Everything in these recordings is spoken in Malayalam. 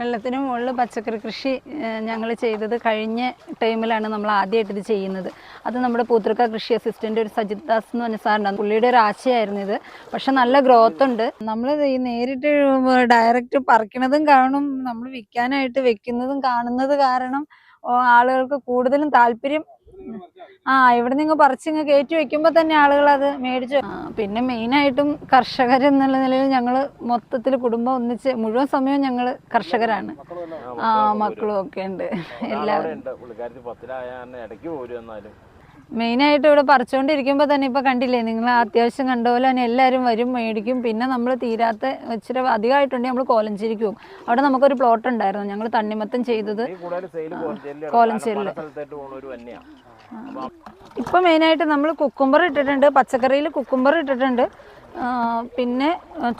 വെള്ളത്തിന് മുകളിൽ പച്ചക്കറി കൃഷി ഞങ്ങൾ ചെയ്തത് കഴിഞ്ഞ ടൈമിലാണ് നമ്മൾ ആദ്യമായിട്ട് ഇത് ചെയ്യുന്നത്. അത് നമ്മുടെ പൂത്തൃക്ക കൃഷി അസിസ്റ്റന്റ് ഒരു സജിത് ദാസ് എന്ന് പറഞ്ഞ സാറുണ്ട് പുള്ളിയുടെ ഒരു ആശയമായിരുന്നു ഇത്. പക്ഷെ നല്ല ഗ്രോത്ത് ഉണ്ട്. നമ്മൾ ഈ നേരിട്ട് ഡയറക്റ്റ് പറിക്കണതും കാണും നമ്മൾ വിൽക്കാനായിട്ട് വെക്കുന്നതും കാണുന്നത് കാരണം ആളുകൾക്ക് കൂടുതലും താല്പര്യം ആ ഇവിടെ നിങ്ങൾ പറിച്ചിങ്ങ് കയറ്റി വെക്കുമ്പോൾ തന്നെ ആളുകൾ അത് മേടിച്ചു പിന്നെ മെയിനായിട്ടും കർഷകർ എന്നുള്ള നിലയിൽ ഞങ്ങൾ മൊത്തത്തിൽ കുടുംബം ഒന്നിച്ച് മുഴുവൻ സമയവും ഞങ്ങൾ കർഷകരാണ്. ആ മക്കളും ഒക്കെ ഉണ്ട്. എല്ലാവരും. മെയിനായിട്ട് ഇവിടെ പറിച്ചുകൊണ്ടിരിക്കുമ്പോൾ തന്നെ ഇപ്പോൾ കണ്ടില്ലേ നിങ്ങൾ അത്യാവശ്യം കണ്ട പോലെ തന്നെ എല്ലാവരും വരും മേടിക്കും. പിന്നെ നമ്മൾ തീരാത്ത ഇച്ചിരി അധികമായിട്ടുണ്ടെങ്കിൽ നമ്മൾ കോലഞ്ചേരിക്ക്. പോകും അവിടെ നമുക്കൊരു പ്ലോട്ട് ഉണ്ടായിരുന്നു ഞങ്ങൾ തണ്ണിമത്തം ചെയ്തത്. തന്നെയാണ് ഇപ്പം മെയിനായിട്ട് നമ്മൾ കുക്കുംബർ ഇട്ടിട്ടുണ്ട് പച്ചക്കറിയിൽ കുക്കുംബർ ഇട്ടിട്ടുണ്ട്. പിന്നെ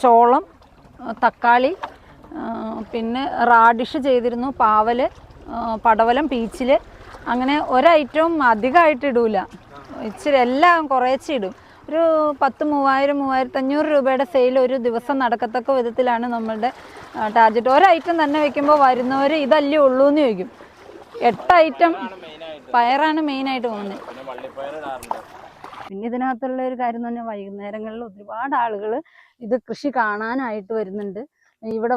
ചോളം തക്കാളി പിന്നെ റാഡിഷ് ചെയ്തിരുന്നു പാവൽ പടവലം പീച്ചിൽ അങ്ങനെ ഒരൈറ്റവും അധികമായിട്ട് ഇടൂല. ഇച്ചിരി എല്ലാം കുറേശ്ശെ ഇടും. ഒരു പത്ത് മൂവായിരം മൂവായിരത്തഞ്ഞൂറ് രൂപയുടെ സെയിൽ ഒരു ദിവസം നടക്കത്തക്ക വിധത്തിലാണ് നമ്മളുടെ ടാർജറ്റ് ഒരൈറ്റം തന്നെ വെക്കുമ്പോൾ വരുന്നവർ ഇതല്ലേ ഉള്ളൂ എന്ന് ചോദിക്കും. എട്ട് ഐറ്റം പയറാണ് മെയിനായിട്ട് പോകുന്നത് പിന്നെ ഇതിനകത്തുള്ള ഒരു കാര്യം പറഞ്ഞാൽ വൈകുന്നേരങ്ങളിൽ ഒരുപാട് ആളുകൾ ഇത് കൃഷി കാണാനായിട്ട് വരുന്നുണ്ട്. ഇവിടെ